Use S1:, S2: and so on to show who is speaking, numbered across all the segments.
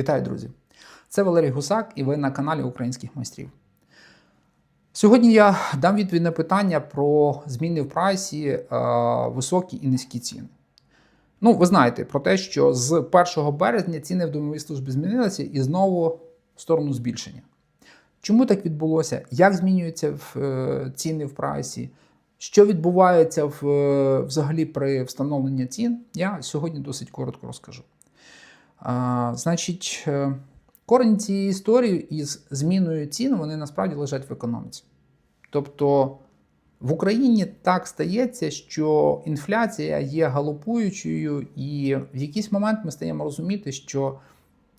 S1: Вітаю, друзі! Це Валерій Гусак, і ви на каналі Українських майстрів. Сьогодні я дам відповідь на питання про зміни в прайсі, е, високі і низькі ціни. Ну, ви знаєте про те, що з 1 березня ціни в домовій службі змінилися і знову в сторону збільшення. Чому так відбулося? Як змінюються е, ціни в прайсі? Що відбувається в, е, взагалі при встановленні цін? Я сьогодні досить коротко розкажу. Значить, е, корінь цієї історії із зміною цін вони насправді лежать в економіці. Тобто в Україні так стається, що інфляція є галопуючою, і в якийсь момент ми стаємо розуміти, що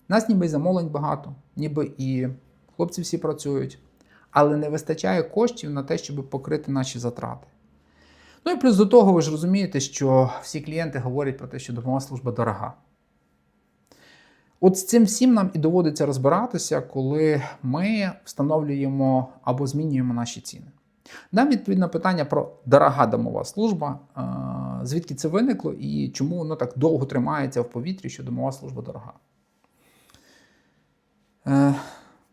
S1: нас ніби й замовлень багато, ніби і хлопці всі працюють, але не вистачає коштів на те, щоб покрити наші затрати. Ну і плюс до того, ви ж розумієте, що всі клієнти говорять про те, що домова служба дорога. От з цим всім нам і доводиться розбиратися, коли ми встановлюємо або змінюємо наші ціни. Дам відповідь на питання про дорога домова служба, е, звідки це виникло і чому воно так довго тримається в повітрі, що домова служба дорога. Е,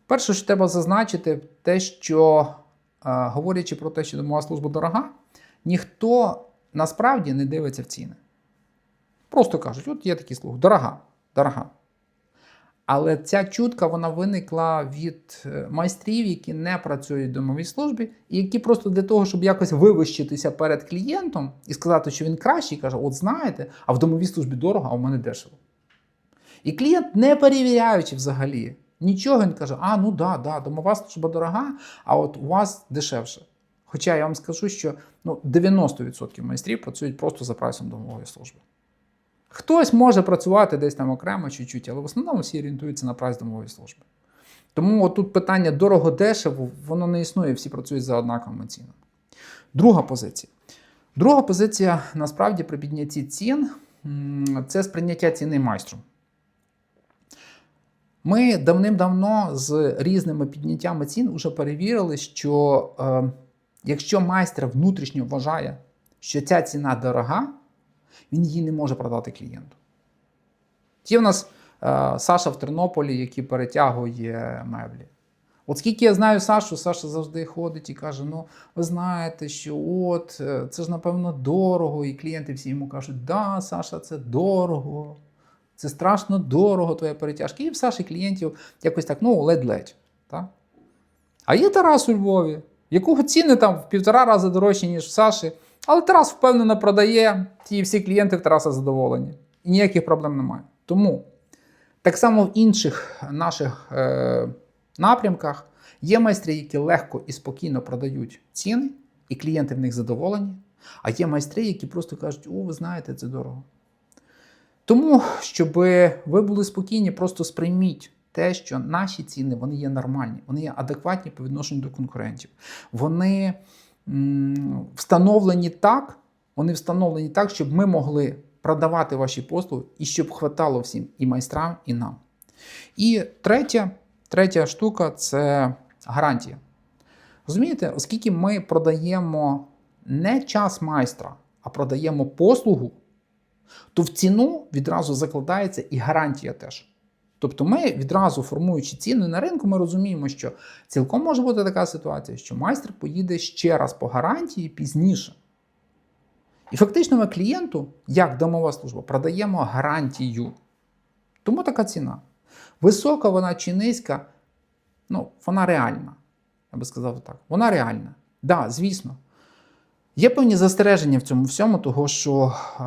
S1: Перше, що треба зазначити, те, що е, говорячи про те, що домова служба дорога, ніхто насправді не дивиться в ціни. Просто кажуть, от є такий слух, дорога, дорога. Але ця чутка вона виникла від е, майстрів, які не працюють в домовій службі, і які просто для того, щоб якось вивищитися перед клієнтом і сказати, що він кращий, каже: От знаєте, а в домовій службі дорого, а в мене дешево. І клієнт, не перевіряючи взагалі, нічого він каже: а ну да, да, домова служба дорога, а от у вас дешевше. Хоча я вам скажу, що ну, 90% майстрів працюють просто за прайсом домової служби. Хтось може працювати десь там окремо чуть-чуть, але в основному всі орієнтуються на прайс домової служби. Тому тут питання дорого-дешево, воно не існує, всі працюють за однаковими цінами. Друга позиція. Друга позиція насправді при піднятті цін це сприйняття ціни майстром. Ми давним-давно з різними підняттями цін вже перевірили, що е, якщо майстер внутрішньо вважає, що ця ціна дорога, він її не може продати клієнту. Є в нас е, Саша в Тернополі, який перетягує меблі. От скільки я знаю Сашу, Саша завжди ходить і каже: ну, ви знаєте, що от, е, це ж, напевно, дорого. І клієнти всі йому кажуть, да, Саша, це дорого. Це страшно дорого, твоя перетяжка. І в Саші клієнтів якось так, ну, ледь-ледь. А є Тарас у Львові, якого ціни там в півтора рази дорожчі, ніж в Саші. Але Тарас впевнено продає, ті всі клієнти в Тараса задоволені. І ніяких проблем немає. Тому так само в інших наших е, напрямках є майстри, які легко і спокійно продають ціни, і клієнти в них задоволені. А є майстри, які просто кажуть, о, ви знаєте, це дорого. Тому, щоб ви були спокійні, просто сприйміть те, що наші ціни вони є нормальні, вони є адекватні по відношенню до конкурентів. Вони встановлені так, вони встановлені так, щоб ми могли продавати ваші послуги і щоб хватало всім і майстрам, і нам. І третя, третя штука це гарантія. Розумієте, оскільки ми продаємо не час майстра, а продаємо послугу, то в ціну відразу закладається і гарантія теж. Тобто ми відразу формуючи ціни на ринку, ми розуміємо, що цілком може бути така ситуація, що майстер поїде ще раз по гарантії пізніше. І фактично ми клієнту, як домова служба, продаємо гарантію. Тому така ціна. Висока вона чи низька, ну, вона реальна. Я би сказав так. Вона реальна. Так, да, звісно. Є певні застереження в цьому всьому, того що е,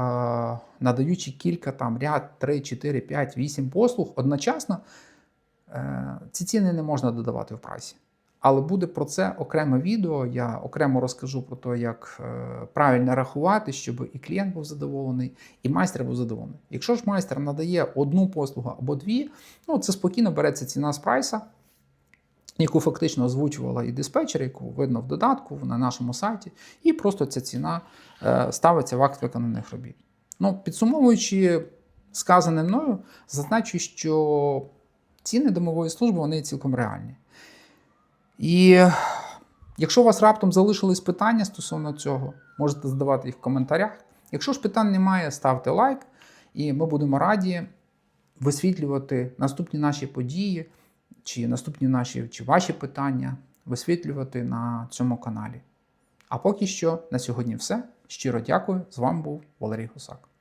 S1: надаючи кілька там ряд 3, 4, 5, 8 послуг одночасно, е, ці ціни не можна додавати в прайсі. Але буде про це окреме відео. Я окремо розкажу про те, як е, правильно рахувати, щоб і клієнт був задоволений, і майстер був задоволений. Якщо ж майстер надає одну послугу або дві, ну це спокійно береться ціна з прайса яку фактично озвучувала і диспетчер, яку видно в додатку на нашому сайті, і просто ця ціна е, ставиться в акт виконаних робіт. Ну, Підсумовуючи сказане мною, зазначу, що ціни домової служби вони цілком реальні. І якщо у вас раптом залишились питання стосовно цього, можете задавати їх в коментарях. Якщо ж питань немає, ставте лайк, і ми будемо раді висвітлювати наступні наші події, чи наступні наші чи ваші питання, висвітлювати на цьому каналі. А поки що на сьогодні все. Щиро дякую. З вами був Валерій Гусак.